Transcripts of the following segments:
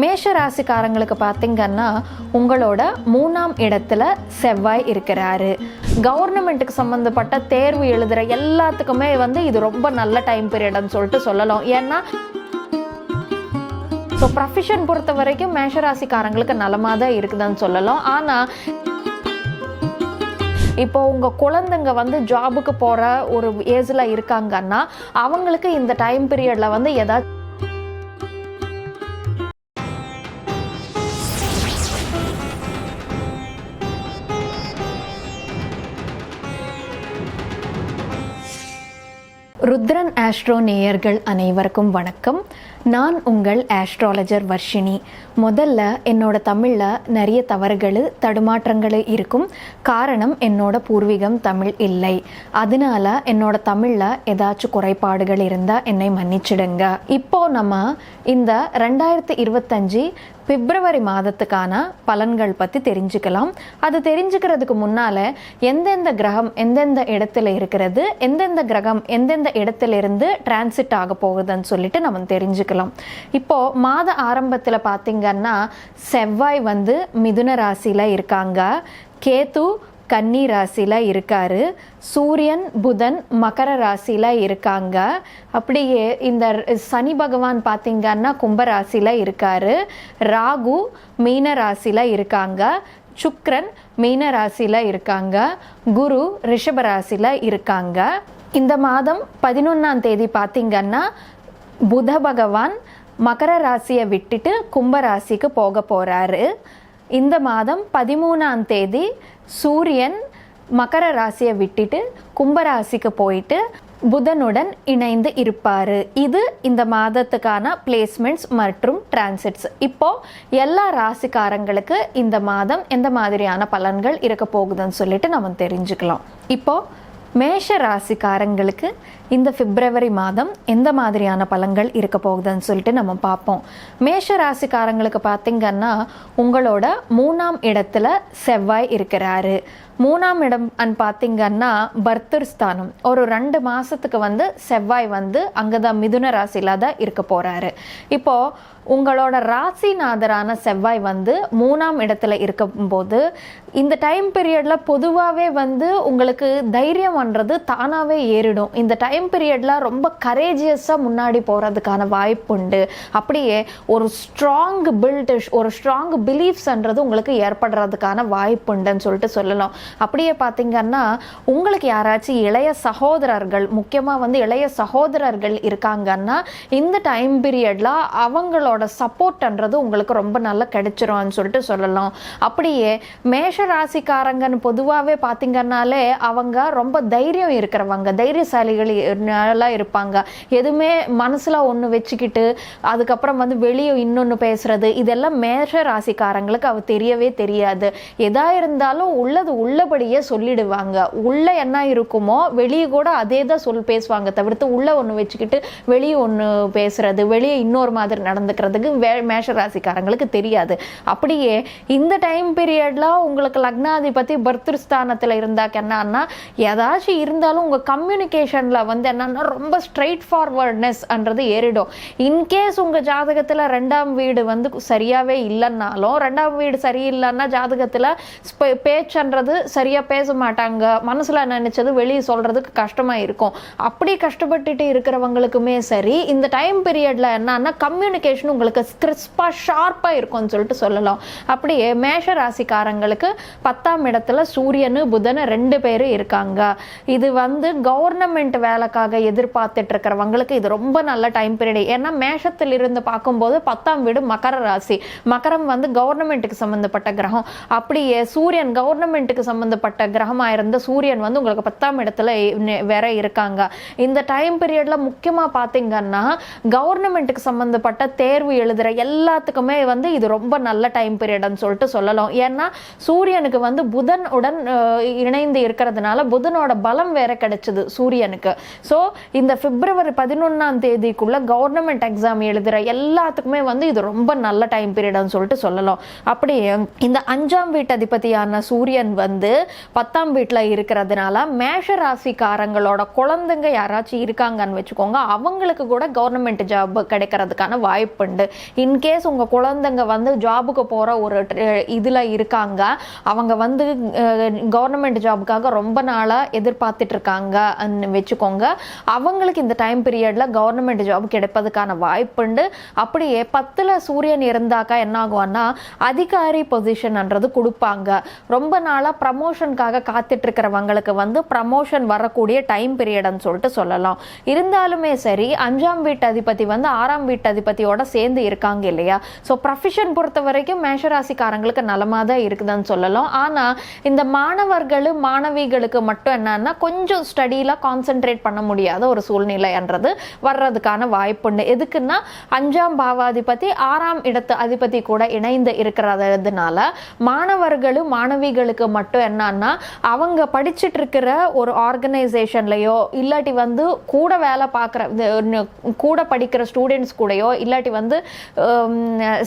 மேஷ ராசிக்காரங்களுக்கு பார்த்தீங்கன்னா உங்களோட மூணாம் இடத்துல செவ்வாய் இருக்கிறாரு. கவர்மெண்ட்டுக்கு சம்மந்தப்பட்ட தேர்வு எழுதுகிற எல்லாத்துக்குமே வந்து இது ரொம்ப நல்ல டைம் பீரியட்னு சொல்லிட்டு சொல்லலாம். ஏன்னா ஸோ ப்ரொஃபஷன் பொறுத்த வரைக்கும் மேஷராசிக்காரங்களுக்கு நலமாக தான் இருக்குதுன்னு சொல்லலாம். ஆனால் இப்போ உங்கள் குழந்தைங்க வந்து ஜாபுக்கு போகிற ஒரு ஏஜில் இருக்காங்கன்னா அவங்களுக்கு இந்த டைம் பீரியடில் வந்து ஏதாச்சும் ருத்ரன் ஆஸ்ட்ரோ நேயர்கள் அனைவருக்கும் வணக்கம். நான் உங்கள் ஆஸ்ட்ராலஜர் வர்ஷினி. முதல்ல என்னோட தமிழில் நிறைய தவறுகள் தடுமாற்றங்கள் இருக்கும். காரணம் என்னோட பூர்வீகம் தமிழ் இல்லை. அதனால என்னோட தமிழில் ஏதாச்சும் குறைபாடுகள் இருந்தால் என்னை மன்னிச்சிடுங்க. இப்போ நம்ம இந்த ரெண்டாயிரத்தி இருபத்தஞ்சி பிப்ரவரி மாதத்துக்கான பலன்கள் பற்றி தெரிஞ்சுக்கலாம். அது தெரிஞ்சுக்கிறதுக்கு முன்னால் எந்தெந்த கிரகம் எந்தெந்த இடத்துல இருக்கிறது எந்தெந்த கிரகம் எந்தெந்த இடத்துல இருந்து டிரான்சிட் ஆக போகுதுன்னு சொல்லிட்டு நம்ம தெரிஞ்சுக்கலாம். இப்போது மாத ஆரம்பத்தில் பார்த்திங்கன்னா செவ்வாய் வந்து மிதுன ராசியில் இருக்காங்க. கேத்து கன்னி ராசியில் இருக்காரு. சூரியன் புதன் மகர ராசியில் இருக்காங்க. அப்படியே இந்த சனி பகவான் பார்த்திங்கன்னா கும்ப ராசியில் இருக்காரு. ராகு மீன ராசியில் இருக்காங்க. சுக்ரன் மீன ராசியில் இருக்காங்க. குரு ரிஷப ராசியில் இருக்காங்க. இந்த மாதம் பதினொன்றாம் தேதி பார்த்திங்கன்னா புத பகவான் மகர ராசியை விட்டுட்டு கும்ப ராசிக்கு போக போகிறாரு இந்த மாதம் பதிமூணாம் தேதி சூரியன் மகர ராசியை விட்டுட்டு கும்பராசிக்கு போயிட்டு புதனுடன் இணைந்து இருப்பார். இது இந்த மாதத்துக்கான பிளேஸ்மெண்ட்ஸ் மற்றும் டிரான்சிட்ஸ் இப்போது எல்லா ராசிக்காரங்களுக்கு இந்த மாதம் எந்த மாதிரியான பலன்கள் இருக்க போகுதுன்னு சொல்லிட்டு நம்ம தெரிஞ்சுக்கலாம். இப்போது மேஷ ராசிக்காரங்களுக்கு இந்த பிப்ரவரி மாதம் எந்த மாதிரியான பலன்கள் இருக்க போகுதுன்னு சொல்லிட்டு நம்ம பார்ப்போம். மேஷ ராசிக்காரங்களுக்கு பார்த்தீங்கன்னா உங்களோட மூணாம் இடத்துல செவ்வாய் இருக்கிறாரு. மூணாம் இடம் அன் பார்த்தீங்கன்னா பர்தர் ஸ்தானம். ஒரு ரெண்டு மாதத்துக்கு வந்து செவ்வாய் வந்து அங்கே தான் மிதுன ராசியில் தான் இருக்க போகிறாரு இப்போது உங்களோட ராசிநாதரான செவ்வாய் வந்து மூணாம் இடத்துல இருக்கும்போது இந்த டைம் பீரியடில் பொதுவாகவே வந்து உங்களுக்கு தைரியம் பண்ணுறது தானாகவே ஏறிடும். இந்த டைம் பீரியடில் ரொம்ப கரேஜியஸாக முன்னாடி போகிறதுக்கான வாய்ப்பு உண்டு. அப்படியே ஒரு ஸ்ட்ராங் பில்டிஷ் ஒரு ஸ்ட்ராங் பிலீஃப்ஸ்ன்றது உங்களுக்கு ஏற்படுறதுக்கான வாய்ப்புண்டுன்னு சொல்லிட்டு சொல்லலாம். அப்படியே பார்த்தீங்கன்னா உங்களுக்கு யாராச்சும் இளைய சகோதரர்கள் முக்கியமாக வந்து இளைய சகோதரர்கள் இருக்காங்கன்னா இந்த டைம் பீரியடில் அவங்களோட சப்போர்ட்ன்றது உங்களுக்கு ரொம்ப நல்லா கிடைச்சிரும்னு சொல்லிட்டு சொல்லலாம். அப்படியே மேஷ ராசிக்காரங்கன்னு பொதுவாகவே பார்த்தீங்கன்னாலே அவங்க ரொம்ப தைரியம் இருக்கிறவங்க தைரியசாலிகள் நல்லா இருப்பாங்க. எதுவுமே மனசில் ஒன்று வச்சுக்கிட்டு அதுக்கப்புறம் வந்து வெளியே இன்னொன்று பேசுறது இதெல்லாம் மேஷ ராசிக்காரங்களுக்கு அவ தெரியவே தெரியாது. எதா இருந்தாலும் உள்ளது உள்ளபடியே சொல்லிடுவாங்க. உள்ளே என்ன இருக்குமோ வெளியே கூட அதே தான் சொல் பேசுவாங்க தவிர்த்து உள்ளே ஒன்று வச்சுக்கிட்டு வெளியே ஒன்று பேசுறது வெளியே இன்னொரு மாதிரி நடந்துக்கிறது நடந்துக்கிறதுக்கு வே மேஷ ராசிக்காரங்களுக்கு தெரியாது. அப்படியே இந்த டைம் பீரியட்ல உங்களுக்கு லக்னாதிபதி பர்திருஸ்தானத்தில் இருந்தாக்க என்னன்னா ஏதாச்சும் இருந்தாலும் உங்கள் கம்யூனிகேஷனில் வந்து என்னன்னா ரொம்ப ஸ்ட்ரைட் ஃபார்வர்ட்னஸ்ன்றது ஏறிடும் இன்கேஸ் உங்கள் ஜாதகத்தில் ரெண்டாம் வீடு வந்து சரியாகவே இல்லைன்னாலும் ரெண்டாம் வீடு சரியில்லைன்னா ஜாதகத்தில் பேச்சுன்றது சரியாக பேச மாட்டாங்க. மனசில் நினச்சது வெளியே சொல்கிறதுக்கு கஷ்டமாக இருக்கும். அப்படி கஷ்டப்பட்டுட்டு இருக்கிறவங்களுக்குமே சரி இந்த டைம் பீரியடில் என்னன்னா கம்யூனிகேஷன் உங்களுக்கு கிறிஸ்பாக ஷார்ப்பாக இருக்கும்னு சொல்லிட்டு சொல்லலாம். அப்படியே மேஷ ராசிக்காரங்களுக்கு பத்தாம் இடத்துல சூரியனு புதன் ரெண்டு பேரும் இருக்காங்க. இது வந்து கவர்னமெண்ட் வேலைக்காக எதிர்பார்த்துட்டு இருக்கிறவங்களுக்கு இது ரொம்ப நல்ல டைம் பீரியட் ஏன்னா மேஷத்தில் இருந்து பார்க்கும்போது பத்தாம் வீடு மகர ராசி. மகரம் வந்து கவர்னமெண்ட்டுக்கு சம்மந்தப்பட்ட கிரகம். அப்படியே சூரியன் கவர்னமெண்ட்டுக்கு சம்மந்தப்பட்ட கிரகமாக இருந்த சூரியன் வந்து உங்களுக்கு பத்தாம் இடத்துல வேற இருக்காங்க. இந்த டைம் பீரியடில் முக்கியமாக பார்த்தீங்கன்னா கவர்னமெண்ட்டுக்கு சம்மந்தப்பட்ட தேர்வு எழுதுகிற எல்லாத்துக்குமே வந்து இது ரொம்ப நல்ல டைம் பீரியட்னு சொல்லிட்டு சொல்லலாம். ஏன்னா சூரியனுக்கு வந்து புதன் உடன் இணைந்து இருக்கிறதுனால புதனோட பலம் வேற கிடைச்சது சூரியனுக்கு. ஸோ இந்த பிப்ரவரி பதினொன்றாம் தேதிக்குள்ள கவர்னமெண்ட் எக்ஸாம் எழுதுகிற எல்லாத்துக்குமே வந்து இது ரொம்ப நல்ல டைம் பீரியட்னு சொல்லிட்டு சொல்லலாம். அப்படியே இந்த அஞ்சாம் வீட்டு அதிபதியான சூரியன் வந்து பத்தாம் வீட்டில் இருக்கிறதுனால மேஷ ராசிக்காரங்களோட குழந்தைங்க யாராச்சும் இருக்காங்கன்னு வச்சுக்கோங்க அவங்களுக்கு கூட கவர்மெண்ட் ஜாப் கிடைக்கிறதுக்கான வாய்ப்பு வாய்ப்புண்டு இன்கேஸ் உங்கள் குழந்தைங்க வந்து ஜாபுக்கு போகிற ஒரு இதில் இருக்காங்க அவங்க வந்து கவர்மெண்ட் ஜாபுக்காக ரொம்ப நாளாக எதிர்பார்த்துட்டு இருக்காங்க வச்சுக்கோங்க. அவங்களுக்கு இந்த டைம் பீரியடில் கவர்மெண்ட் ஜாப் கிடைப்பதுக்கான வாய்ப்புண்டு அப்படியே பத்தில் சூரியன் இருந்தாக்கா என்ன ஆகும்னா அதிகாரி பொசிஷன்ன்றது கொடுப்பாங்க. ரொம்ப நாளாக ப்ரமோஷனுக்காக காத்துட்டு இருக்கிறவங்களுக்கு வந்து ப்ரமோஷன் வரக்கூடிய டைம் பீரியட்னு சொல்லிட்டு சொல்லலாம். இருந்தாலுமே சரி அஞ்சாம் வீட்டு அதிபதி வந்து ஆறாம் வீட்டு அதிபதியோட சேர்ந்து இருக்காங்க இல்லையா? ஸோ ப்ரொஃபஷன் பொறுத்த வரைக்கும் மேஷராசிக்காரங்களுக்கு நலமாக தான் இருக்குதுன்னு சொல்லலாம். ஆனால் இந்த மாணவர்கள் மாணவிகளுக்கு மட்டும் என்னன்னா கொஞ்சம் ஸ்டடியில் கான்சென்ட்ரேட் பண்ண முடியாத ஒரு சூழ்நிலைன்றது வர்றதுக்கான வாய்ப்புண்டு எதுக்குன்னா அஞ்சாம் பாவாதிபதி ஆறாம் இடத்து அதிபதி கூட இணைந்து இருக்கிறதுனால மாணவர்களும் மாணவிகளுக்கு மட்டும் என்னன்னா அவங்க படிச்சுட்டு இருக்கிற ஒரு ஆர்கனைசேஷன்லையோ இல்லாட்டி வந்து கூட வேலை பார்க்குற கூட படிக்கிற ஸ்டூடெண்ட்ஸ் கூடயோ இல்லாட்டி வந்து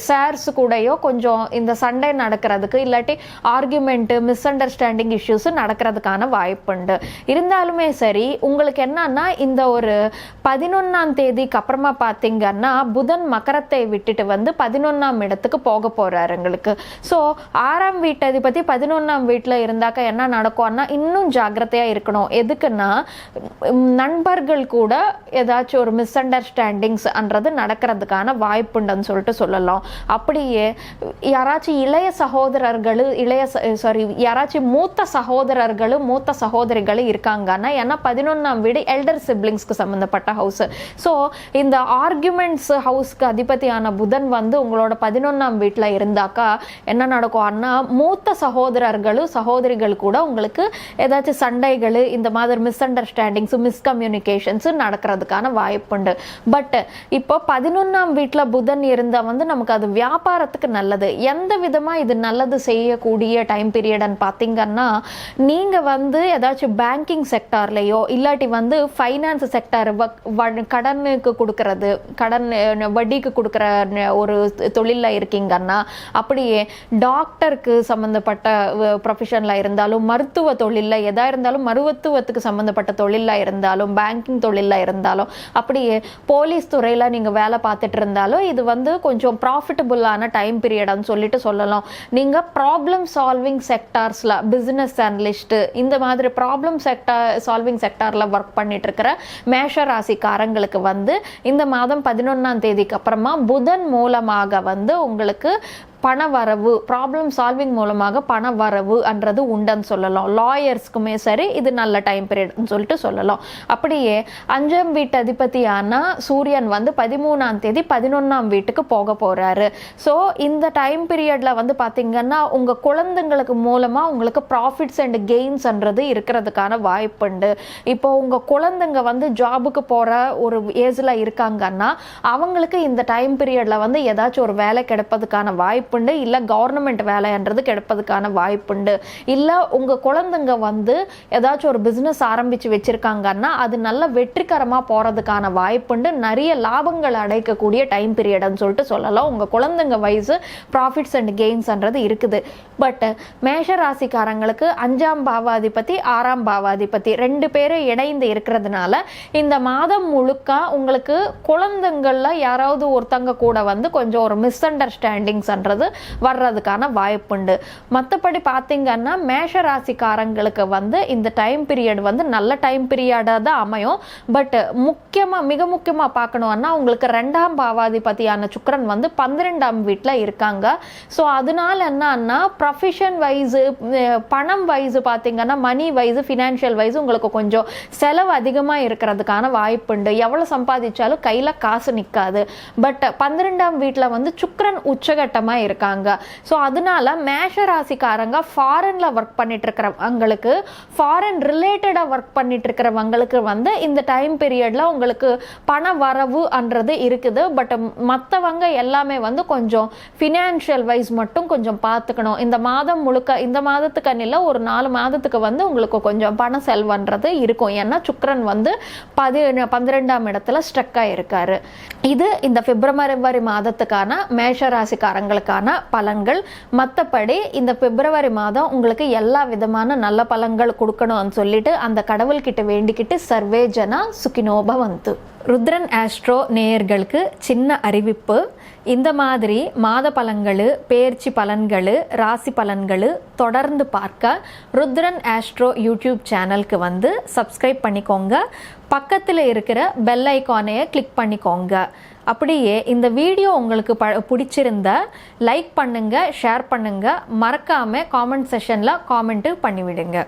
சார்ஸ் கூடயோ கொஞ்சம் இந்த சண்டே நடக்கிறதுக்கு இல்லாட்டி ஆர்கியூமெண்ட்டு மிஸ் அண்டர்ஸ்டாண்டிங் இஷ்யூஸ் நடக்கிறதுக்கான வாய்ப்புண்டு. இருந்தாலுமே சரி உங்களுக்கு என்னன்னா இந்த ஒரு பதினொன்றாம் தேதிக்கு அப்புறமா பார்த்தீங்கன்னா புதன் மக்கரத்தை விட்டுட்டு வந்து பதினொன்றாம் இடத்துக்கு போக போகிறாரு எங்களுக்கு. ஸோ ஆறாம் வீட்டு அதிபதி பதினொன்றாம் வீட்டில் இருந்தாக்க என்ன நடக்கும்னா இன்னும் ஜாக்கிரதையாக இருக்கணும். எதுக்குன்னா நண்பர்கள் கூட ஏதாச்சும் ஒரு மிஸ் அண்டர்ஸ்டாண்டிங்ஸ்ன்றது நடக்கிறதுக்கான வாய்ப்பு வாய்ப்புண்டுன்னு சொல்லிட்டு சொல்லலாம். அப்படியே யாராச்சும் இளைய சகோதரர்கள் இளைய சாரி யாராச்சும் மூத்த சகோதரர்களும் மூத்த சகோதரிகளும் இருக்காங்கன்னா ஏன்னா பதினொன்றாம் வீடு எல்டர் சிப்ளிங்ஸ்க்கு சம்மந்தப்பட்ட ஹவுஸ் ஸோ இந்த ஆர்குமெண்ட்ஸ் ஹவுஸ்க்கு அதிபதியான புதன் வந்து உங்களோட பதினொன்றாம் வீட்டில் இருந்தாக்கா என்ன நடக்கும்? அண்ணா மூத்த சகோதரர்களும் சகோதரிகள் கூட உங்களுக்கு ஏதாச்சும் சண்டைகள் இந்த மாதிரி மிஸ் அண்டர்ஸ்டாண்டிங்ஸு மிஸ்கம்யூனிகேஷன்ஸு நடக்கிறதுக்கான வாய்ப்புண்டு. பட் இப்போ பதினொன்றாம் வீட்டில் புதன் இருந்தால் வந்து நமக்கு அது வியாபாரத்துக்கு நல்லது. எந்த விதமாக இது நல்லது செய்யக்கூடிய டைம் பீரியட்னு பார்த்தீங்கன்னா நீங்கள் வந்து ஏதாச்சும் பேங்கிங் செக்டார்லேயோ இல்லாட்டி வந்து ஃபைனான்ஸ் செக்டார் கடனுக்கு கொடுக்கறது கடன் வட்டிக்கு கொடுக்குற ஒரு தொழிலில் இருக்கீங்கன்னா அப்படியே டாக்டருக்கு சம்மந்தப்பட்ட ப்ரொஃபஷனில் இருந்தாலும் மருத்துவ தொழிலில் எதாக இருந்தாலும் மருத்துவத்துக்கு சம்மந்தப்பட்ட தொழிலில் இருந்தாலும் பேங்கிங் தொழிலில் இருந்தாலும் அப்படியே போலீஸ் துறையில் நீங்கள் வேலை பார்த்துட்டு இருந்தாலும் இது வந்து கொஞ்சம் ப்ராஃபிட்டபுளான டைம் பீரியடான்னு சொல்லிட்டு சொல்லலாம். நீங்கள் ப்ராப்ளம் சால்விங் செக்டார்ஸில் பிஸ்னஸ் அனலிஸ்ட்டு இந்த மாதிரி ப்ராப்ளம் செக்டார் சால்விங் செக்டாரில் ஒர்க் பண்ணிட்டு இருக்கிற மேஷ ராசிக்காரங்களுக்கு வந்து இந்த மாதம் பதினொன்றாம் தேதிக்கு அப்புறமா புதன் மூலமாக வந்து உங்களுக்கு பண வரவு ப்ராப்ளம் சால்விங் மூலமாக பண வரவு என்றது உண்டுன்னு சொல்லலாம். லாயர்ஸ்க்குமே சரி இது நல்ல டைம் பீரியட்னு சொல்லிட்டு சொல்லலாம். அப்படியே அஞ்சாம் வீட்டு அதிபதியான சூரியன் வந்து பதிமூணாம் தேதி பதினொன்றாம் வீட்டுக்கு போக போகிறாரு ஸோ இந்த டைம் பீரியடில் வந்து பார்த்திங்கன்னா உங்கள் குழந்தைங்களுக்கு மூலமாக உங்களுக்கு ப்ராஃபிட்ஸ் அண்ட் கெயின்ஸ்ன்றது இருக்கிறதுக்கான வாய்ப்புண்டு இப்போ உங்கள் குழந்தைங்க வந்து ஜாபுக்கு போகிற ஒரு ஏஜில் இருக்காங்கன்னா அவங்களுக்கு இந்த டைம் பீரியடில் வந்து ஏதாச்சும் ஒரு வேலை கிடைப்பதுக்கான வாய்ப்பு வாய்ப்புண்டு இல்லை கவர்மெண்ட் வேலைன்றது கிடைப்பதுக்கான வாய்ப்புண்டு. இல்லை உங்கள் குழந்தைங்க வந்து ஏதாச்சும் ஒரு பிஸ்னஸ் ஆரம்பித்து வச்சுருக்காங்கன்னா அது நல்ல வெற்றிகரமாக போகிறதுக்கான வாய்ப்புண்டு. நிறைய லாபங்கள் அடைக்கக்கூடிய டைம் பீரியட்னு சொல்லிட்டு சொல்லலாம். உங்கள் குழந்தைங்க வயசு ப்ராஃபிட்ஸ் அண்ட் கெயின்ஸ்ன்றது இருக்குது. பட் மேஷ ராசிக்காரங்களுக்கு அஞ்சாம் பாவாதிபதி ஆறாம் பாவாதிபதி ரெண்டு பேரும் இணைந்து இருக்கிறதுனால இந்த மாதம் முழுக்க உங்களுக்கு குழந்தைங்களில் யாராவது ஒருத்தங்க கூட வந்து கொஞ்சம் ஒரு மிஸ் அண்டர்ஸ்டாண்டிங்ஸ்ன்றது வர்றதுக்கான வாய்ப்புண்டு மற்றபடி பார்த்தீங்கன்னா மேஷ ராசிக்காரங்களுக்கு வந்து இந்த டைம் பீரியட் வந்து நல்ல டைம் பீரியடாக தான் அமையும். பட் முக்கியமாக மிக முக்கியமாக பார்க்கணும்னா உங்களுக்கு ரெண்டாம் பாவாதிபதியான சுக்கரன் வந்து பன்னிரெண்டாம் வீட்டில் இருக்காங்க. ஸோ அதனால என்னன்னா ப்ரொஃபஷன் வைஸு பணம் வைஸு பார்த்தீங்கன்னா மணி வைஸு ஃபினான்ஷியல் வைஸ் உங்களுக்கு கொஞ்சம் செலவு அதிகமாக இருக்கிறதுக்கான வாய்ப்புண்டு எவ்வளோ சம்பாதிச்சாலும் கையில் காசு நிற்காது பட் பன்னிரெண்டாம் வீட்டில் வந்து சுக்கரன் உச்சகட்டமாக இருக்காங்க. ஸோ அதனால மேஷ ராசிக்காரங்க ஃபாரின்ல ஒர்க் பண்ணிட்டு இருக்கிறவங்களுக்கு ஃபாரின் ரிலேட்டடாக ஒர்க் பண்ணிட்டு இருக்கிறவங்களுக்கு வந்து இந்த டைம் பீரியட்ல உங்களுக்கு பண வரவுன்றது இருக்குது. பட் மற்றவங்க எல்லாமே வந்து கொஞ்சம் ஃபினான்ஷியல் வைஸ் மட்டும் கொஞ்சம் பார்த்துக்கணும் இந்த மாதம் முழுக்க இந்த மாதத்துக்கு அன்னில ஒரு நாலு மாதத்துக்கு வந்து உங்களுக்கு கொஞ்சம் பண செல்வன்றது இருக்கும். ஏன்னா சுக்ரன் வந்து பதி பன்னிரெண்டாம் இடத்துல ஸ்ட்ரக் ஆகிருக்காரு இது இந்த பிப்ரவரி மாதத்துக்கான மேஷ உங்களுக்கான பலன்கள். மற்றபடி இந்த பிப்ரவரி மாதம் உங்களுக்கு எல்லா விதமான நல்ல பலன்கள் கொடுக்கணும்னு சொல்லிட்டு அந்த கடவுள்கிட்ட வேண்டிக்கிட்டு சர்வே ஜனா சுகினோப வந்து ருத்ரன் ஆஸ்ட்ரோ நேயர்களுக்கு சின்ன அறிவிப்பு. இந்த மாதிரி மாத பலன்கள் பேர்ச்சி பலன்கள் ராசி பலன்கள் தொடர்ந்து பார்க்க ருத்ரன் ஆஸ்ட்ரோ யூடியூப் சேனலுக்கு வந்து சப்ஸ்கிரைப் பண்ணிக்கோங்க. பக்கத்தில் இருக்கிற பெல் ஐக்கானையை கிளிக் பண்ணிக்கோங்க. அப்படியே இந்த வீடியோ உங்களுக்கு ப பிடிச்சிருந்தா லைக் பண்ணுங்கள் ஷேர் பண்ணுங்கள் மறக்காமல் காமெண்ட் செஷனில் காமெண்ட்டு பண்ணிவிடுங்க.